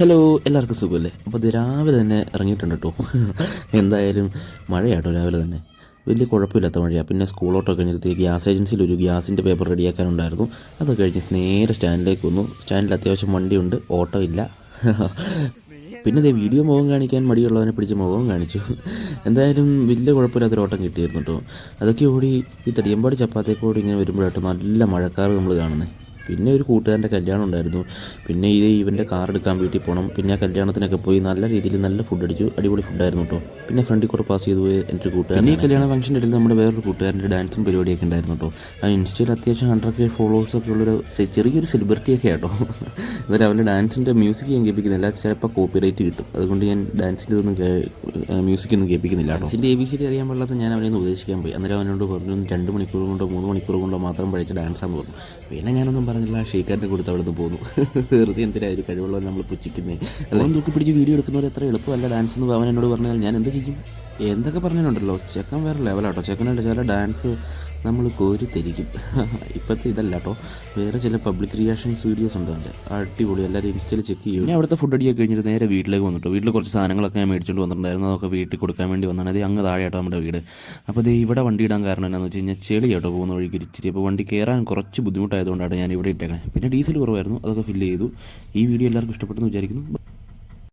Hello എല്ലാവർക്കും സുഖമല്ലേ? അപ്പോൾ ഇത് രാവിലെ തന്നെ ഇറങ്ങിയിട്ടുണ്ട് കേട്ടോ. എന്തായാലും മഴയാട്ടോ രാവിലെ തന്നെ. വലിയ കുഴപ്പമില്ലാത്ത മഴയാണ് പിന്നെ സ്കൂളോട്ടൊക്കെ കഴിഞ്ഞിട്ട് ഗ്യാസ് ഏജൻസിയിൽ ഒരു ഗ്യാസിന്റെ പേപ്പർ റെഡിയാക്കാനുണ്ടായിരുന്നു. അത് കഴിഞ്ഞ് നേരെ സ്റ്റാൻഡിലേക്ക് വന്നു. സ്റ്റാൻഡിൽ അത്യാവശ്യം വണ്ടിയുണ്ട് ഓട്ടോ ഇല്ല. പിന്നെ ദേ വീഡിയോ മുഖം കാണിക്കാൻ മടിയുള്ളവനെ പിടിച്ച് മുഖം കാണിച്ചു. എന്തായാലും വലിയ കുഴപ്പമില്ലാത്തൊരു ഓട്ടം കിട്ടിയിരുന്നു കേട്ടോ. അതൊക്കെ ഓടി ഈ തടിയമ്പാടി ചപ്പാത്തിയൊക്കെ ഓടി ഇങ്ങനെ വരുമ്പോഴാട്ടോ നല്ല മഴക്കാറ് നമ്മൾ കാണുന്നത് പിന്നെ ഒരു കൂട്ടുകാരന്റെ കല്യാണം ഉണ്ടായിരുന്നു. പിന്നെ ഇത് ഇവന്റെ കാർ എടുക്കാൻ വീട്ടിൽ പോകണം പിന്നെ ആ കല്യാണത്തിനൊക്കെ പോയി നല്ല രീതിയിൽ നല്ല ഫുഡ് അടിച്ചു. അടിപൊളി ഫുഡായിരുന്നു കേട്ടോ പിന്നെ ഫ്രണ്ടിൽ കൂടെ പാസ് ചെയ്തു പോയി എന്റെ കൂട്ടുകാരൻ ഈ കല്യാണ ഫംഗ്ഷന്റെ ഇടയിൽ നമ്മുടെ വേറൊരു കൂട്ടുകാരന്റെ ഡാൻസും പരിപാടിയൊക്കെ ഉണ്ടായിരുന്നു കേട്ടോ അത് ഇൻസ്റ്റയിൽ അത്യാവശ്യം ഹൺഡ്രഡ് കെ ഫോളോവേഴ്സ് ഒക്കെ ഉള്ളൊരു ചെറിയൊരു സെലിബ്രിറ്റി ഒക്കെ ആട്ടോ. എന്നാലും അവന്റെ ഡാൻസിന്റെ മ്യൂസിക് ഞാൻ കേൾപ്പിക്കുന്നില്ല. ചിലപ്പോൾ കോപ്പി റൈറ്റ് കിട്ടും. അതുകൊണ്ട് ഞാൻ ഡാൻസിന്റെ ഇതൊന്നും മ്യൂസിക് ഒന്നും കേൾപ്പിക്കുന്നില്ല കേട്ടോ ഡാൻസിന്റെ എ ബി സി ഡി അറിയാൻ പാടില്ലാത്ത ഞാൻ അവനെ ഒന്ന് ഉപദേശിക്കാൻ പോയി. അന്നേരം അവനോട് പറഞ്ഞു രണ്ട് മണിക്കൂർ കൊണ്ടോ മൂന്ന് മണിക്കൂർ കൊണ്ടോ മാത്രം പഠിച്ച ഡാൻസാന്ന് പറഞ്ഞു. പിന്നെ ഞാനൊന്നും പറഞ്ഞില്ല ഷെയ്ക്കാരന്റെ കൊടുത്ത് അവിടെ നിന്ന് പോന്നു. വെറുതെ എന്തിനായിരുന്നു കഴിവുള്ളവർ നമ്മൾ പുച്ഛിക്കുന്നത് അതുകൊണ്ട് തൂക്കി പിടിച്ച് വീഡിയോ എടുക്കുന്നവർ എത്ര എളുപ്പമല്ല. ഡാൻസ് എന്ന് അവൻ എന്നോട് പറഞ്ഞാൽ ഞാൻ എന്ത് ചെയ്യും? എന്തൊക്കെ പറഞ്ഞിട്ടുണ്ടല്ലോ? ചെക്കൻ വേറെ ലെവലാട്ടോ ചെക്കനുണ്ട് ചില ഡാൻസ് നമ്മൾ കോരി തിരിക്കും ഇപ്പോഴത്തെ ഇതല്ല കേട്ടോ വേറെ ചില പബ്ലിക് റിയാക്ഷൻസ് വീഡിയോസ് ഉണ്ട് എന്റെ അടിപൊളി. എല്ലാവരും ഇൻസ്റ്റയിൽ ചെക്ക് ചെയ്യും. ഞാൻ അവിടുത്തെ ഫുഡ് അടിയൊക്കെ കഴിഞ്ഞിട്ട് നേരെ വീട്ടിലേക്ക് വന്നിട്ടു. വീട്ടിൽ കുറച്ച് സാധനങ്ങളൊക്കെ ഞാൻ മേടിച്ചുകൊണ്ട് വന്നിട്ടുണ്ടായിരുന്നു. അതൊക്കെ വീട്ടിൽ കൊടുക്കാൻ വേണ്ടി വന്നാണ്. അത് അങ്ങ് താഴെയാട്ടോ നമ്മുടെ വീട്. അപ്പോൾ ഇത് ഇവിടെ വണ്ടി ഇടാൻ കാരണം എന്താണെന്ന് വെച്ച് കഴിഞ്ഞാൽ ചെളി കേട്ടോ പോകുന്ന വഴിക്ക് ഇച്ചിരി. അപ്പോൾ വണ്ടി കയറാൻ കുറച്ച് ബുദ്ധിമുട്ടായതുകൊണ്ടാണ് ഞാൻ ഇവിടെ ഇട്ടേക്കണേ. പിന്നെ ഡീസൽ കുറവായിരുന്നു. അതൊക്കെ ഫില്ല് ചെയ്തു. ഈ വീഡിയോ എല്ലാവർക്കും ഇഷ്ടപ്പെട്ടെന്ന് വിചാരിക്കുന്നു.